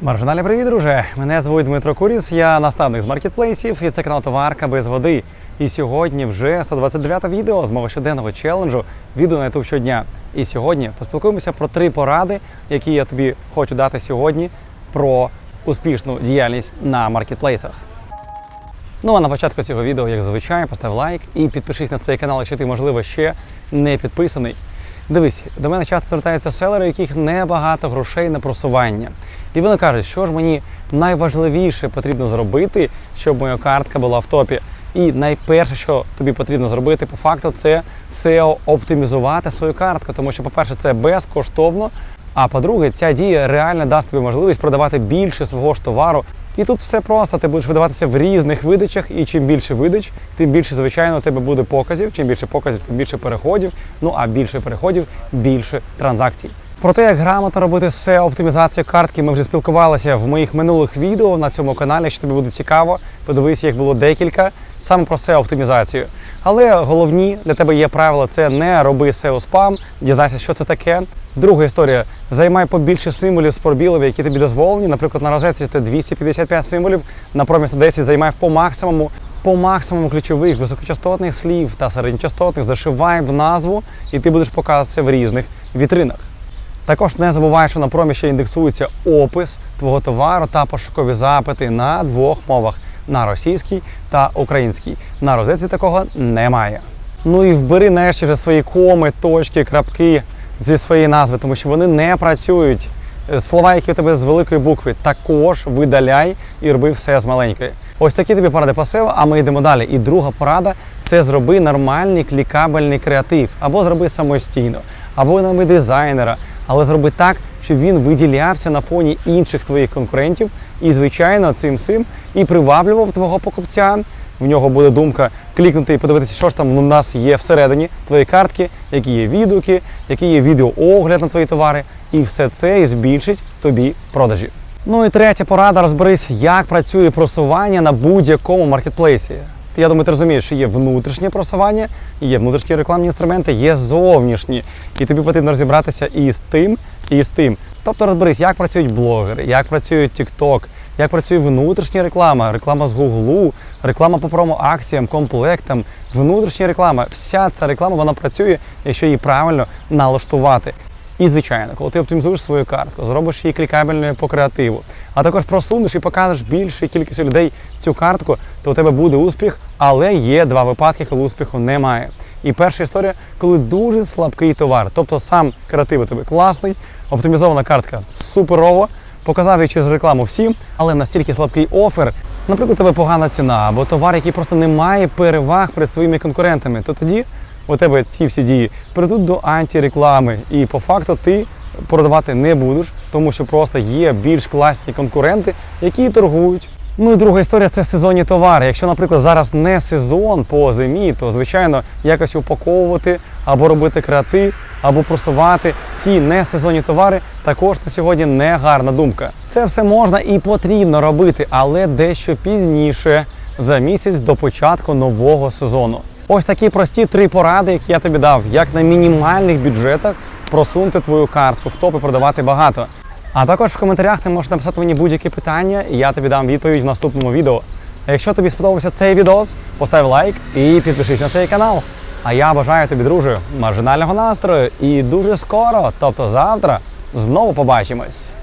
Маржинальний привіт, друже! Мене звуть Дмитро Куріс, я наставник з маркетплейсів і це канал Товарка без води. І сьогодні вже 129 те відео з мого щоденного челенджу відео на YouTube щодня. І сьогодні поспілкуємося про три поради, які я тобі хочу дати сьогодні про успішну діяльність на маркетплейсах. Ну а на початку цього відео, як зазвичай, постав лайк і підпишись на цей канал, якщо ти, можливо, ще не підписаний. Дивись, до мене часто звертаються селери, у яких небагато грошей на просування. І вони кажуть, що ж мені найважливіше потрібно зробити, щоб моя картка була в топі. І найперше, що тобі потрібно зробити по факту, це SEO оптимізувати свою картку. Тому що, по-перше, це безкоштовно. А по-друге, ця дія реально дасть тобі можливість продавати більше свого ж товару. І тут все просто. Ти будеш видаватися в різних видачах, і чим більше видач, тим більше, звичайно, у тебе буде показів. Чим більше показів, тим більше переходів. Ну а більше переходів, більше транзакцій. Про те, як грамотно робити SEO оптимізацію картки, ми вже спілкувалися в моїх минулих відео на цьому каналі. Якщо тобі буде цікаво, подивись, їх було декілька саме про SEO оптимізацію. Але головні для тебе є правила: це не роби SEO спам, дізнайся, що це таке. Друга історія: займай побільше символів з пробілів, які тобі дозволені. Наприклад, на розетці це 255 символів, на промі 110 займай по максимуму. По максимуму ключових високочастотних слів та середньочастотних зашивай в назву, і ти будеш показуватися в різних вітринах. Також не забувай, що на промі ще індексується опис твого товару та пошукові запити на двох мовах на російській та українській. На розетці такого немає. Ну і вбери нарешті вже свої коми, точки, крапки зі своєї назви, тому що вони не працюють. Слова, які у тебе з великої букви, також видаляй і роби все з маленької. Ось такі тобі поради по SEO, а ми йдемо далі. І друга порада це зроби нормальний клікабельний креатив, або зроби самостійно, або найми дизайнера, але зроби так, щоб він виділявся на фоні інших твоїх конкурентів, і, звичайно, цим всім і приваблював твого покупця. В нього буде думка клікнути і подивитися, що ж там у нас є всередині твої картки, які є відгуки, які є відеоогляд на твої товари, і все це і збільшить тобі продажі. Ну і третя порада: розберись, як працює просування на будь-якому маркетплейсі. Я думаю, ти розумієш, що є внутрішнє просування, є внутрішні рекламні інструменти, є зовнішні. І тобі потрібно розібратися і з тим, і з тим. Тобто розберись, як працюють блогери, як працює TikTok, як працює внутрішня реклама, реклама з Гуглу, реклама по промо-акціям, комплектам, внутрішня реклама. Вся ця реклама вона працює, якщо її правильно налаштувати. І, звичайно, коли ти оптимізуєш свою картку, зробиш її клікабельною по креативу, а також просунеш і покажеш більшій кількості людей цю картку, то у тебе буде успіх, але є два випадки, коли успіху немає. І перша історія, коли дуже слабкий товар, тобто сам креатив у тебе класний, оптимізована картка суперово, показав її через рекламу всім, але настільки слабкий офер, наприклад, у тебе погана ціна, або товар, який просто не має переваг перед своїми конкурентами, то тоді у тебе ці всі дії прийдуть до антиреклами, і по факту ти продавати не будеш, тому що просто є більш класні конкуренти, які торгують. Ну і друга історія це сезонні товари. Якщо, наприклад, зараз не сезон по зимі, то звичайно якось упаковувати або робити креатив, або просувати ці несезонні товари також на сьогодні не гарна думка. Це все можна і потрібно робити, але дещо пізніше за місяць до початку нового сезону. Ось такі прості три поради, які я тобі дав, як на мінімальних бюджетах просунути твою картку в топ і продавати багато. А також в коментарях ти можеш написати мені будь-які питання, і я тобі дам відповідь в наступному відео. А якщо тобі сподобався цей відос, постав лайк і підпишись на цей канал. А я бажаю тобі, друже, маржинального настрою і дуже скоро, тобто завтра, знову побачимось.